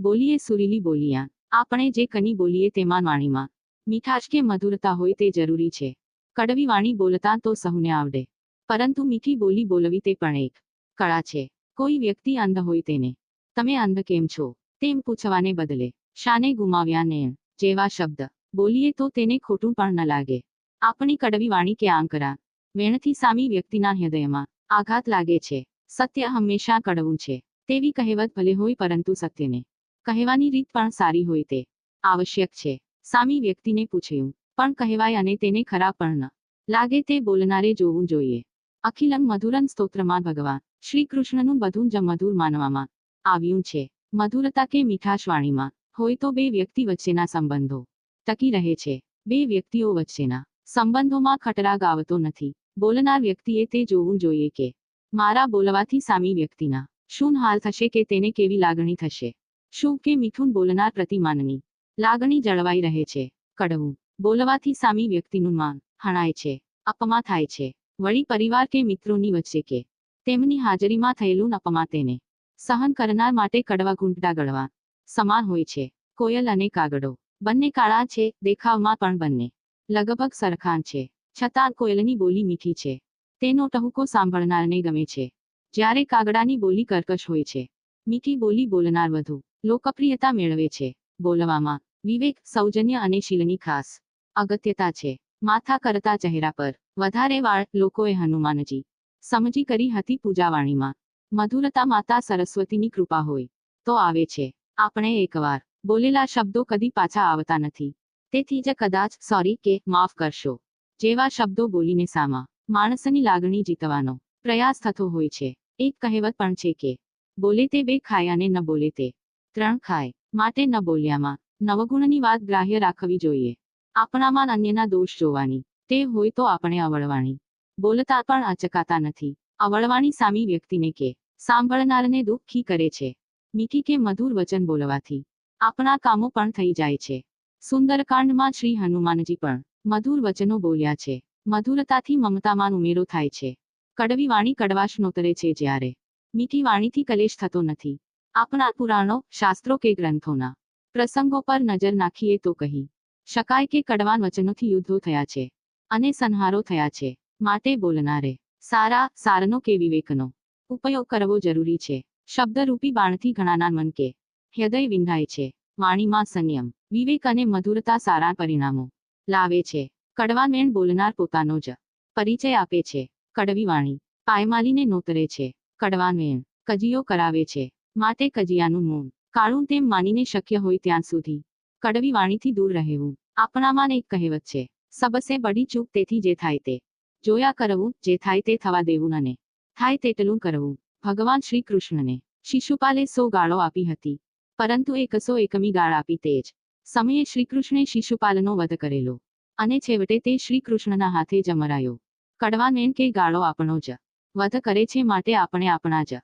બોલીએ સુરીલી બોલિયા આપણે જે કની બોલીએ તેમાં વાણીમાં. મીઠાશ કે મધુરતા હોય તે જરૂરી છે. કડવી વાણી બોલતા તો સહુને આવડે. પરંતુ મીઠી બોલી બોલવી તે પણ એક કળા છે. કોઈ વ્યક્તિ અંધ હોય તેને. તમે અંધ કેમ છો? તેમ પૂછવાને બદલે. શાને ગુમાવ્યા ને જેવા શબ્દ. બોલીએ તો તેને ખોટું પણ ન લાગે. આપણી કડવી વાણી કે આંકરા. વેણથી સામી વ્યક્તિના હૃદયમાં આઘાત લાગે છે. સત્ય હંમેશા કડવું છે. તેવી કહેવત ભલે હોય પરંતુ સત્યને કહેવાની રીત પણ સારી હોય તે. આવશ્યક છે. સામી વ્યક્તિને પૂછ્યું. પણ કહેવાય અને તેને ખરાબ પણ લાગે તે બોલનારે જોવું જોઈએ. અખિલમ મધુરન સ્તોત્રમાં ભગવાન શ્રી કૃષ્ણનું બધું જ મધુર માનવામાં આવ્યું છે. મધુરતા કે મીઠાશ વાણીમાં હોય તો બે વ્યક્તિ વચ્ચેના સંબંધો ટકી રહે છે. બે વ્યક્તિઓ વચ્ચેના સંબંધોમાં ખટરાગ આવતો નથી. બોલનાર વ્યક્તિએ તે જોવું જોઈએ કે મારા બોલવાથી સામી વ્યક્તિના શું હાલ થશે કે તેને કેવી લાગણી થશે? શું કે મીઠું બોલનાર પ્રતિમાનની લાગણી જળવાઈ રહે છે. કડવું બોલવાથી સામી વ્યક્તિનું માન હણાય છે. અપમા થાય છે. વળી પરિવાર કે મિત્રોની વચ્ચે કે તેમની હાજરીમાં થયેલું અપમા તેને સહન કરનાર માટે કડવા ઘૂંટડા ગળવા સમાન હોય છે. કોયલ અને કાગડો બંને કાળા છે. દેખાવમાં પણ બંને લગભગ સરખાન છે. છતાં કોયલની બોલી મીઠી છે. તેનો ટહુકો સાંભળનારને ગમે છે. જ્યારે કાગડાની બોલી કર્કશ હોય છે. મીઠી બોલી બોલનાર વધુ લોકપ્રિયતા મેળવે છે. બોલવામાં વિવેક, સૌજન્ય અને શીલની ખાસ અગત્યતા છે. માથા કરતા ચહેરા પર વધારે વાળ લોકોએ હનુમાનજી સમજી કરી હતી પૂજાવાણીમાં. મધુરતા માતા સરસ્વતીની કૃપા હોય તો આવે છે. આપણે એકવાર બોલેલા શબ્દો કદી પાછા આવતા નથી. તેથી જ કદાચ સોરી કે માફ કરશો. જેવા શબ્દો બોલીને સામા માણસની લાગણી જીતવાનો પ્રયાસ થતો હોય છે. એક કહેવત પણ છે કે, બોલે તે બે ખાય અને ન બોલે તે. ત્રણ ખાય. માટે ન બોલ્યામાં નવગુણની વાત ગ્રાહ્ય રાખવી જોઈએ. આપણામાં અન્યના દોષ જોવાની. તે હોય તો આપણે અવળવાણી બોલતા પણ અચકાતા નથી. અવળવાણી સામી વ્યક્તિને કે સાંભળનારને દુઃખી કરે છે. મીઠી કે મધુર વચન બોલવાથી આપણા કામો પણ થઈ જાય છે. સુંદરકાંડમાં શ્રી હનુમાનજી પણ મધુર વચનો બોલ્યા છે. મધુરતાથી મમતામાં ઉમેરો થાય છે. કડવી વાણી કડવાશ નોતરે છે જ્યારે. મીઠી વાણીથી કલેશ થતો નથી. આપણા પુરાણો, શાસ્ત્રો કે ગ્રંથોના. પ્રસંગો પર નજર નાખીએ તો કહી શકાય કે કડવાન વચનોથી યુદ્ધો થયા છે અને સંહારો થયા છે. માટે બોલનારે, સારા, સારનો કે વિવેકનો, ઉપયોગ કરવો જરૂરી છે. શબ્દરૂપી બાણથી ઘણાના મન કે હૃદય વિંધાય છે. વાણીમાં સંયમ, વિવેક અને મધુરતા સારા પરિણામો લાવે છે. કડવા મેણ બોલનાર પોતાનો જ પરિચય આપે છે. કડવી વાણી, પાયમાલીને નોતરે છે. કડવાન મેણ કજીઓ કરાવે છે. માટે કજિયાનું મૌન કાળું તેમ માનીને શક્ય હોય ત્યાં સુધી. કડવી વાણીથી દૂર રહેવું, આપણામાં એક કહેવત છે, સબસે બડી ચૂક તેથી જે થાય તે. જોયા કરવું, જે થાય તે થવા દેવું અને થાય તેટલું કરવું, ભગવાન શ્રી કૃષ્ણને શિશુપાલે સો ગાળો આપી હતી. પરંતુ એકસો એકમી ગાળ આપી તે જ સમયે શ્રીકૃષ્ણે શિશુપાલનો વધ કરેલો. અને છેવટે તે શ્રી કૃષ્ણના હાથે જમરાયો કડવાને કે ગાળો આપણો જ. વધ કરે છે માટે આપણે આપણા જ.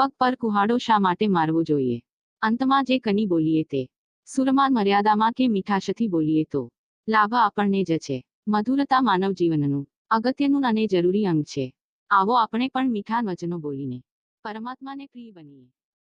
પગ પર કુહાડો શા માટે મારવો જોઈએ? અંતમાં જે કની બોલીએ તે, સુરમાન મર્યાદામાં કે મીઠાશથી બોલીએ તો? લાભ આપણને જ છે. મધુરતા માનવ જીવનનું, અગત્યનું અને જરૂરી અંગ છે. આવો આપણે પણ મીઠા વચનો બોલીને, પરમાત્માને પ્રિય બનીએ.